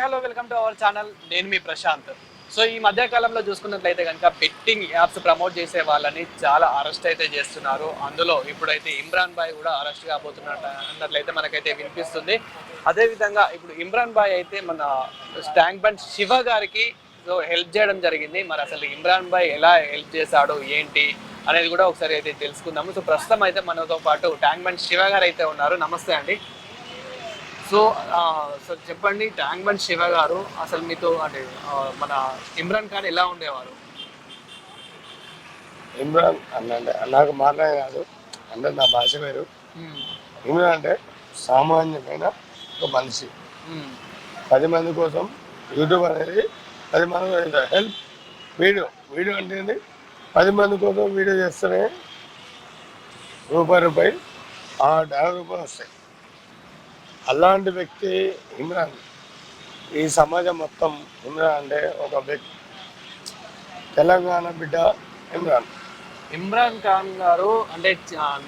Hi hello welcome to our channel. నేను మీ Prashanth. So ఈ మధ్య కాలంలో చూసుకున్నట్లయితే కనుక బెట్టింగ్ యాప్స్ ప్రమోట్ చేసే వాళ్ళని చాలా అరెస్ట్ అయితే చేస్తున్నారు. అందులో ఇప్పుడైతే ఇమ్రాన్ బాయ్ కూడా అరెస్ట్ కాబోతున్నట్టు అన్నట్లయితే మనకైతే వినిపిస్తుంది. అదేవిధంగా ఇప్పుడు ఇమ్రాన్ బాయ్ అయితే మన ట్యాంక్ బండ్ శివ గారికి సో హెల్ప్ చేయడం జరిగింది. మరి అసలు ఇమ్రాన్ బాయ్ ఎలా హెల్ప్ చేశాడు ఏంటి అనేది కూడా ఒకసారి అయితే తెలుసుకుందాము. సో ప్రస్తుతం అయితే మనతో పాటు ట్యాంక్ బండ్ శివ గారు అయితే ఉన్నారు. నమస్తే అండి. సో ఆ, సో చెప్పండి ట్యాంక్ బండ్ శివ గారు అసలు మీతో అంటే మన ఇమ్రాన్ ఖాన్ ఎలా ఉండేవారు? ఇమ్రాన్ అన్న అంటే నాకు మాట్లాడే కాదు. అంటే నా భాష వేరు. ఇమ్రాన్ అంటే సామాన్యమైన ఒక మనిషి. పది మంది కోసం యూట్యూబ్ అనేది పది మంది హెల్ప్ వీడియో. వీడియో అంటే? పది మంది కోసం వీడియో చేస్తేనే రూపాయి రూపాయి ఆ డాలర్ రూపాయలు వస్తాయి. అలాంటి వ్యక్తి ఇమ్రాన్. ఈ సమాజం మొత్తం ఇమ్రాన్ అంటే ఒక వ్యక్తి తెలంగాణ బిడ్డ ఇమ్రాన్. ఇమ్రాన్ ఖాన్ గారు అంటే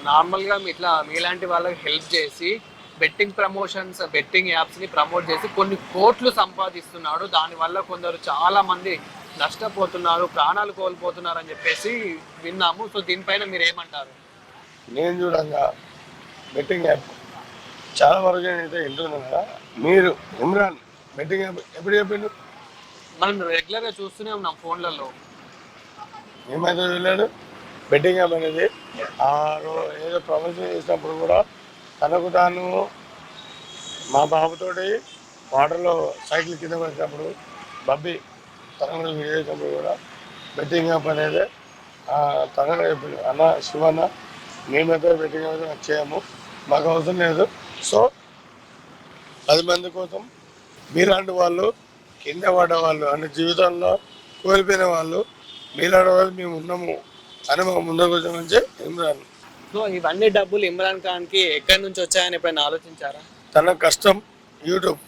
నార్మల్గా మీ ఇట్లా మీలాంటి వాళ్ళకి హెల్ప్ చేసి బెట్టింగ్ ప్రమోషన్స్ బెట్టింగ్ యాప్స్ని ప్రమోట్ చేసి కొన్ని కోట్లు సంపాదిస్తున్నాడు. దానివల్ల కొందరు చాలా మంది నష్టపోతున్నారు ప్రాణాలు కోల్పోతున్నారు అని చెప్పేసి విన్నాము. సో దీనిపైన మీరు ఏమంటారు నేను చూడంగా బెట్టింగ్ యాప్ చాలా వరకు వింటున్నాను కదా. మీరు ఇమ్రాన్ బెట్టింగ్ యాప్ ఎప్పుడు చెప్పిండు? మనం రెగ్యులర్గా చూస్తూనే ఉన్నాం ఫోన్లలో. మేమైతే చూడలేదు బెట్టింగ్ యాప్ అనేది ఆ ఏదో ప్రమోషన్ చేసినప్పుడు కూడా తనకు తాను మా బాబుతోటి వాటర్లో సైకిల్ కింద పడినప్పుడు బబ్బి తనకు వీడియో చేసినప్పుడు కూడా బెట్టింగ్ యాప్ అనేది ఆ, తననే చెప్పిండు అన్న శివన్న మేమైతే బెట్టింగ్ యాప్ చేయము మాకు అవసరం లేదు. సో పది మంది కోసం మీలాంటి వాళ్ళు కింద పడ్డ వాళ్ళు అంటే జీవితంలో కోల్పోయిన వాళ్ళు మీలాంటి వాళ్ళు మేము ఉన్నాము అని మా ముందుకు వచ్చామని ఇమ్రాన్. సో ఇవన్నీ డబ్బులు ఇమ్రాన్ ఖాన్కి ఎక్కడి నుంచి వచ్చాయని ఎప్పుడైనా ఆలోచించారా? తన కష్టం యూట్యూబ్.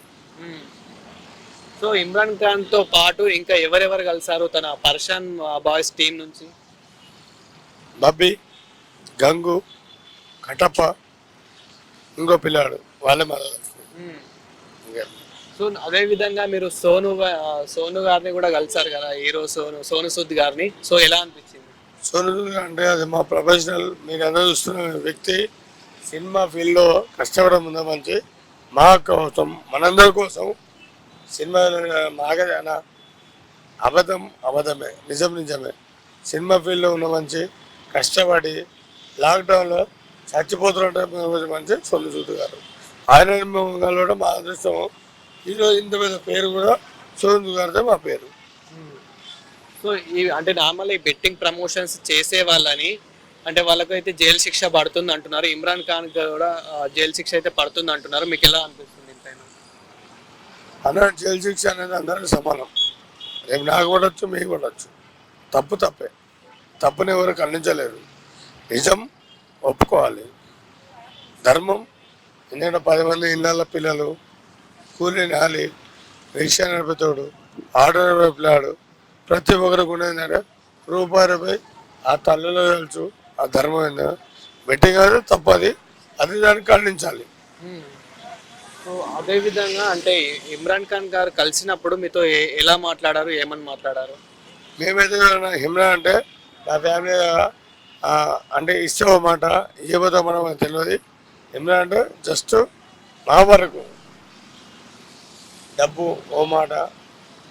సో ఇమ్రాన్ ఖాన్తో పాటు ఇంకా ఎవరెవరు కలిసారు తన పర్షాన్ బాయ్స్ టీం నుంచి? బబ్బి గంగు కటప్ప ఇంకో పిల్లాడు వాళ్ళే మన సో అదే విధంగా మీరు సోను సోను గారిని కూడా కలిసారు కదా హీరో సోను సోను సూద్ గారిని. సో ఎలా అనిపించింది? సోనుగా అంటే అది మా ప్రొఫెషనల్ మీరు అందరూ చూస్తున్న వ్యక్తి సినిమా ఫీల్డ్లో కష్టపడడం ఉందా మంచి మా కోసం మనందరి కోసం సినిమా మాగజాన అబద్ధం అబద్ధమే నిజం నిజమే. సినిమా ఫీల్డ్లో ఉన్న మంచి కష్టపడి లాక్డౌన్లో చచ్చిపోతున్నట్టు మంచి సొల్లు చూతు గారు ఆయన కలవడం మా అదృష్టం. ఈరోజు ఇంత పెద్ద పేరు కూడా సోను గారితో మా పేరు. సో ఈ అంటే నార్మల్ ఈ బెట్టింగ్ ప్రమోషన్స్ చేసే వాళ్ళని అంటే వాళ్ళకైతే జైలు శిక్ష పడుతుంది అంటున్నారు. ఇమ్రాన్ ఖాన్ కూడా జైలు శిక్ష అయితే పడుతుంది అంటున్నారు. మీకు ఎలా అనిపిస్తుంది దీనిపైన అందరూ జైలు శిక్ష అనేది అందరికీ సమానం. రేపు నాకు పడవచ్చు మీకు పడవచ్చు తప్పు తప్పే. తప్పుని ఎవరు ఖండించలేరు. నిజం ఒప్పుకోవాలి. ధర్మం ఎందుకంటే పది మంది ఇళ్ళ పిల్లలు కూలి నాలి రిక్షా నడిపేతోడు ఆటో నడిపే పిల్లాడు ప్రతి ఒక్కరు కూడా ఏంటంటే రూపాయి రూపాయి ఆ తల్లిలో తెలుసు ఆ ధర్మం ఏందో. బెట్టింగ్ అనేది తప్పది. అది దాన్ని ఖండించాలి. సో అదే విధంగా అంటే ఇమ్రాన్ ఖాన్ గారు కలిసినప్పుడు మీతో ఎలా మాట్లాడారు ఏమని మాట్లాడారు? మేమైతే హిమ్రా అంటే నా ఫ్యామిలీ అంటే ఇష్టం మాట ఇవ్వబోతా మనం మనకు తెలియదు. ఎందుకంటే అంటే జస్ట్ మా వరకు డబ్బు ఓ మాట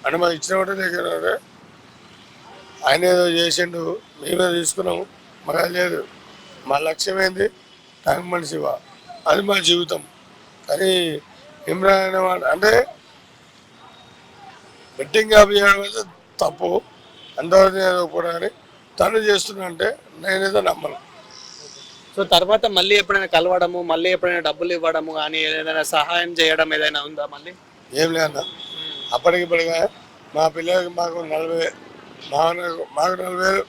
అంటే మనం ఇచ్చిన మాట దగ్గర ఆయన ఏదో చేసిండు మేమే తీసుకున్నాము మాకు అది లేదు. మా లక్ష్యం ఏంది? ట్యాంక్ మనిషి శివ. అది మా జీవితం. కానీ ఇమ్రాన్ అంటే బెట్టింగ్ యాప్ చేయడం అయితే తప్పు. అంతవరకు కూడా కానీ తను చేస్తున్నా అంటే నేనేదో నమ్మను. సో తర్వాత మళ్ళీ ఎప్పుడైనా కలవడము మళ్ళీ ఎప్పుడైనా డబ్బులు ఇవ్వడము కానీ ఏదైనా సహాయం చేయడం ఏదైనా ఉందా మళ్ళీ? ఏం లేదన్న. అప్పటికిప్పటిగా మా పిల్లలకి మాకు నలభై వే- మా మాకు నలభై వేలు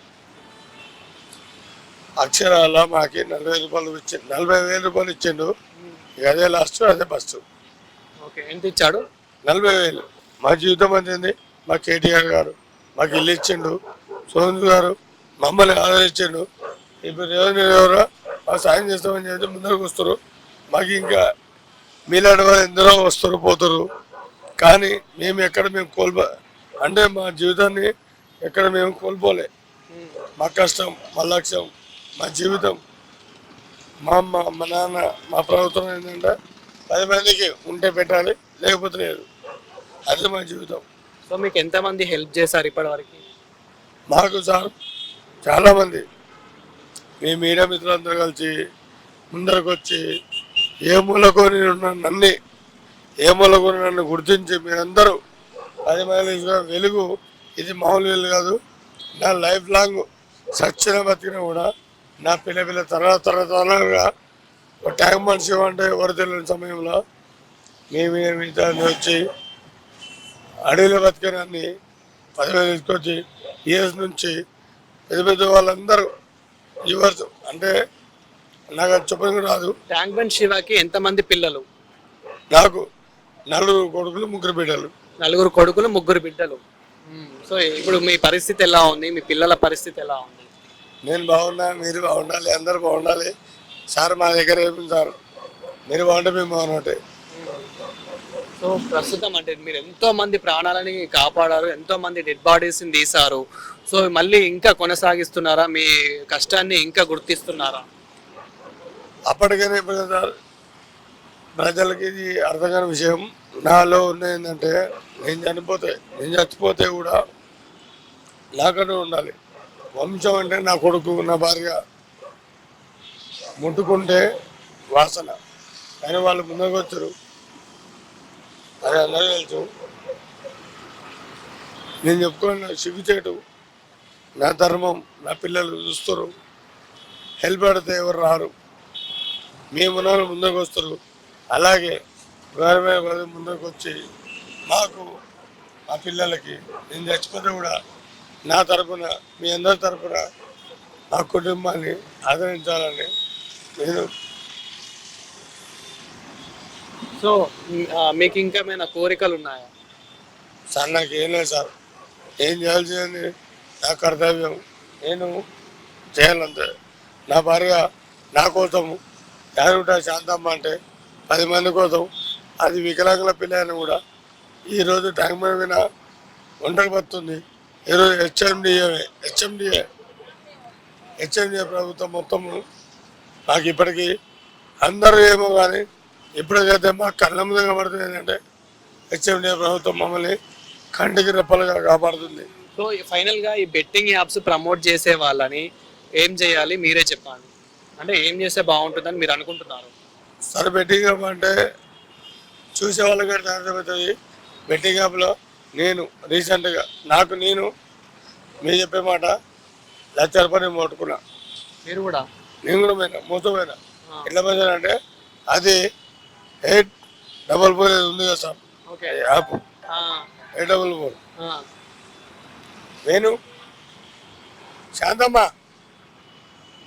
అక్షరాల మాకి నలభై రూపాయలు ఇచ్చి నలభై వేల రూపాయలు ఇచ్చిండు. అదే లాస్ట్ అదే ఫస్ట్ ఓకే ఎంత ఇచ్చాడు? నలభై వేలు. మా జీవితం అందింది. మా కేటీఆర్ గారు మాకు ఇల్లు ఇచ్చిండు. సోను గారు మమ్మల్ని ఆదరించిండు. ఇప్పుడు ఎవరో మాకు సాయం చేస్తామని చెప్పి ముందరకు వస్తారు. మాకు ఇంకా మీలాంటి వాళ్ళు ఎందరో వస్తారు పోతారు. కానీ మేము ఎక్కడ మేము కోల్పో అంటే మా జీవితాన్ని ఎక్కడ మేము కోల్పోలే. మా కష్టం మా లక్ష్యం మా జీవితం. మా అమ్మ మా నాన్న మా ప్రభుత్వం ఏంటంటే పది మందికి ఉంటే పెట్టాలి లేకపోతే లేదు. అదే మా జీవితం. సో మీకు ఎంతమంది హెల్ప్ చేశారు ఇప్పటివరకు? మాకు సార్ చాలామంది మీ మీడియా మిత్రులందరూ కలిసి ముందరకు వచ్చి ఏ మూలకొని నన్ను ఏ మూలకొని నన్ను గుర్తించి మీరందరూ పది మైలు వెలుగు. ఇది మామూలు వెలుగు కాదు. నా లైఫ్ లాంగ్ సచ్చిన బతికిన కూడా నా పిల్ల పిల్ల తర్వాత తర్వాత తరాలుగా ఒక ట్యాంక్ మనిషి అంటే ఎవరు తెలియని సమయంలో మీ మీద మీద వచ్చి అడవిలో బతికినాన్ని పదివేలు తీసుకొచ్చి ఇయర్స్ నుంచి పెద్ద పెద్ద వాళ్ళందరూ యువర్స్ అంటే నాకు అది చెప్పడం రాదు. ట్యాంక్ బండ్ శివకి ఎంతమంది పిల్లలు? నాకు నలుగురు కొడుకులు ముగ్గురు బిడ్డలు. నలుగురు కొడుకులు ముగ్గురు బిడ్డలు. సో ఇప్పుడు మీ పరిస్థితి ఎలా ఉంది? మీ పిల్లల పరిస్థితి ఎలా ఉంది? నేను బాగున్నా మీరు బాగుండాలి అందరూ బాగుండాలి. సార్ మా దగ్గర సార్? మీరు బాగుంటే మేము బాగున్నట్టే సో ప్రస్తుతం అంటే మీరు ఎంతో మంది ప్రాణాలని కాపాడారు ఎంతో మంది డెడ్ బాడీస్ని తీశారు. సో మళ్ళీ ఇంకా కొనసాగిస్తున్నారా? మీ కష్టాన్ని ఇంకా గుర్తిస్తున్నారా? అప్పటికైనా ఇప్పుడు ప్రజలకి ఇది అర్థం కాని విషయం నాలో ఉన్న ఏంటంటే నేను చనిపోతే నేను చచ్చిపోతే కూడా నాకనే ఉండాలి. వంశం అంటే నా కొడుకు నా భార్య ముట్టుకుంటే వాసన. కానీ వాళ్ళు ముందుకు వచ్చారు అది అందరూ తెలుసు. నేను చెప్పుకున్న సిగ్గుచేటు నా ధర్మం నా పిల్లలు చూస్తారు. హెల్ప్ పడితే ఎవరు రారు. మేము ఉన్న ముందుకు వస్తారు. అలాగే గవర్నమెంట్ ముందుకు వచ్చి మాకు మా పిల్లలకి నేను చచ్చిపోతే కూడా నా తరపున మీ అందరి తరఫున మా కుటుంబాన్ని ఆదరించాలని నేను సో మీకు ఇంకా ఏమైనా కోరికలు ఉన్నాయా? సార్ నాకు ఏం లేదు సార్. ఏం చేయాల్సింది నా కర్తవ్యం. నేను చేయాలంతే. నా భార్య నా కోసం యారుట శాంతమ్మ అంటే పది మంది కోసం అది వికలాంగుల పిల్లని కూడా ఈరోజు ట్యాంక్ మీద ఒంటరి పడుతుంది. ఈరోజు హెచ్ఎండిఏ హెచ్ఎండిఏ హెచ్ఎండిఏ ప్రభుత్వం మొత్తము నాకు ఇప్పటికీ అందరూ ఏమో కానీ ఎప్పుడైతే మా కళ్ళ ముందు కనబడుతుంది ఏంటంటే హెచ్ఎండిఏ ప్రభుత్వం మమ్మల్ని కంటికి రెప్పలుగా కాపాడుతుంది. సో ఫైనల్గా ఈ బెట్టింగ్ యాప్స్ ప్రమోట్ చేసే వాళ్ళని ఏం చేయాలి? మీరే చెప్పండి అంటే ఏం చేస్తే బాగుంటుందని మీరు అనుకుంటున్నారు? సరే బెట్టింగ్ యాప్ అంటే చూసే వాళ్ళకి అర్థమవుతుంది బెట్టింగ్ యాప్లో నేను రీసెంట్గా నాకు నేను మీరు చెప్పే మాట లక్ష రూపాయలు నేను పట్టుకున్నా మీరు కూడా? నేను కూడా పోయినా మూత పోయినా. ఎట్లా పోయినా అంటే అది ఎయిట్ డబల్ ఫోర్ ఉంది కదా sir. Okay. App? Eight double four. నేను శాంతమ్మ?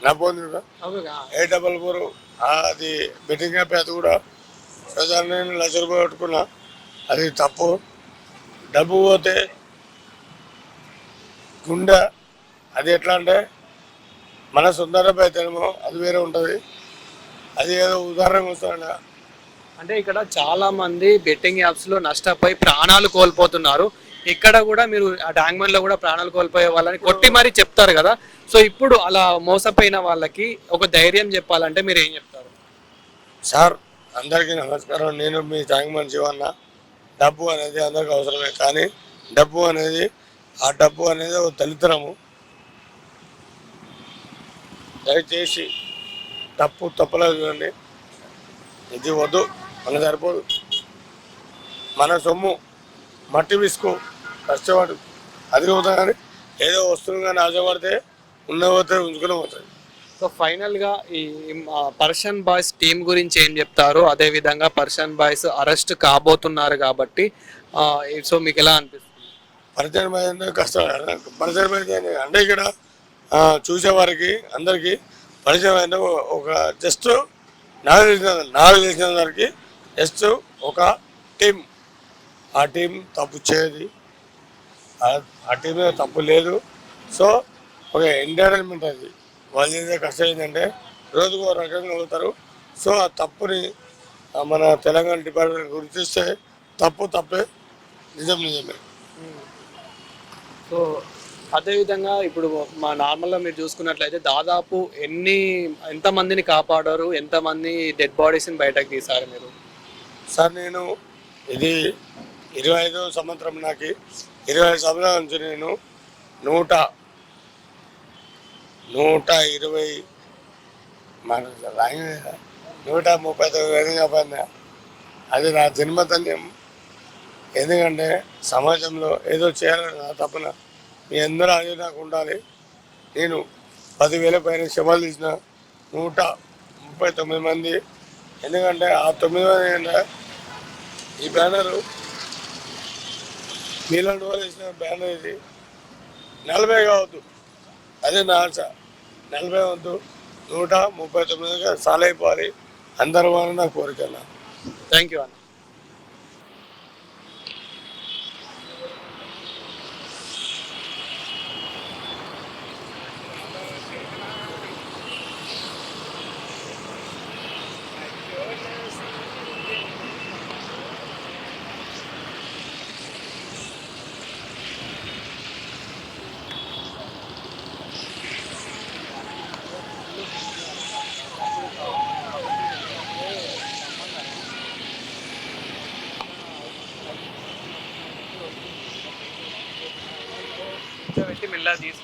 నా ఫోన్ ఎయిట్ డబల్ ఫోర్. అది బెట్టింగ్ యాప్ అది కూడా ప్రజలు నేను లక్ష రూపాయలు పెట్టుకున్నా అది తప్పు. డబ్బు పోతే గుండె అది ఎట్లా అంటే మన సుందరపు అయితేనేమో అది వేరే ఉంటుంది. అది ఏదో ఉదాహరణగా వస్తుంది అంటే ఇక్కడ చాలా మంది బెట్టింగ్ యాప్స్లో నష్టపోయి ప్రాణాలు కోల్పోతున్నారు. ఇక్కడ కూడా మీరు ఆ ట్యాంక్మెన్లో కూడా ప్రాణాలు కోల్పోయే వాళ్ళని కొట్టి మరీ చెప్తారు కదా. సో ఇప్పుడు అలా మోసపోయిన వాళ్ళకి ఒక ధైర్యం చెప్పాలంటే మీరు ఏం చెప్తారు? సార్ అందరికీ నమస్కారం. నేను మీ ట్యాంక్ మనిషి డబ్బు అనేది అందరికి అవసరమే కానీ డబ్బు అనేది ఆ డబ్బు అనేది ఒక దళితరము. దయచేసి తప్పు తప్పలేదు చూడండి. ఇది వద్దు. మన సరిపోదు మన సొమ్ము మట్టి విసుకు కష్టపడు అది పోతా కానీ ఏదో వస్తుంది కానీ ఆశపడితే ఉన్న పోతే ఉంచుకుని పోతుంది సో ఫైనల్గా ఈ పర్షన్ బాయ్స్ టీం గురించి ఏం చెప్తారు అదే విధంగా పర్షన్ బాయ్స్ అరెస్ట్ కాబోతున్నారు కాబట్టి సో మీకు ఎలా అనిపిస్తుంది? పరిచయం అయింది కష్టం. పరిచయం అయింది అంటే ఇక్కడ చూసేవారికి అందరికీ పరిచయం ఒక జస్ట్ నాకు తెలిసిన నాకు తెలిసిన వారికి జస్ట్ ఒక టీం. ఆ టీం తప్పు చేయదు. ఆ- టీం తప్పు లేదు. సో ఒక ఎంటర్టైన్మెంట్ అది. వాళ్ళు చేసే కష్టం ఏంటంటే రోజుకు ఒక రకంగా అవుతారు సో ఆ తప్పుని మన తెలంగాణ డిపార్ట్మెంట్ గుర్తిస్తే తప్పు తప్పే. నిజం నిజమే. సో అదేవిధంగా ఇప్పుడు మా నార్మల్గా మీరు చూసుకున్నట్లయితే దాదాపు ఎన్ని ఎంతమందిని కాపాడారు? ఎంతమంది డెడ్ బాడీస్ని బయటకు తీశారు మీరు? సార్ నేను ఇది ఇరవై ఐదో సంవత్సరం నాకు ఇరవై ఐదు సంవత్సరాల నుంచి నేను నూట నూట ఇరవై మన నూట ముప్పై తొమ్మిది విధంగా అది నా జన్మతన్యం ఎందుకంటే సమాజంలో ఏదో చేయాలని నా తపన మీ అందరూ అది నాకు ఉండాలి నేను పదివేల పైన శవాలు తీసిన నూట ముప్పై తొమ్మిది మంది ఎందుకంటే ఆ తొమ్మిదవ ఈ బ్యానరు మీలాంటి వాళ్ళు వేసిన బ్యానర్ ఇది. నలభై కావద్దు. అదే నా ఆశ. నలభై వద్దు. నూట ముప్పై తొమ్మిదిగా సాలైపోవాలి. అందరూ అని నా కోరిక థ్యాంక్ యూ అన్న. these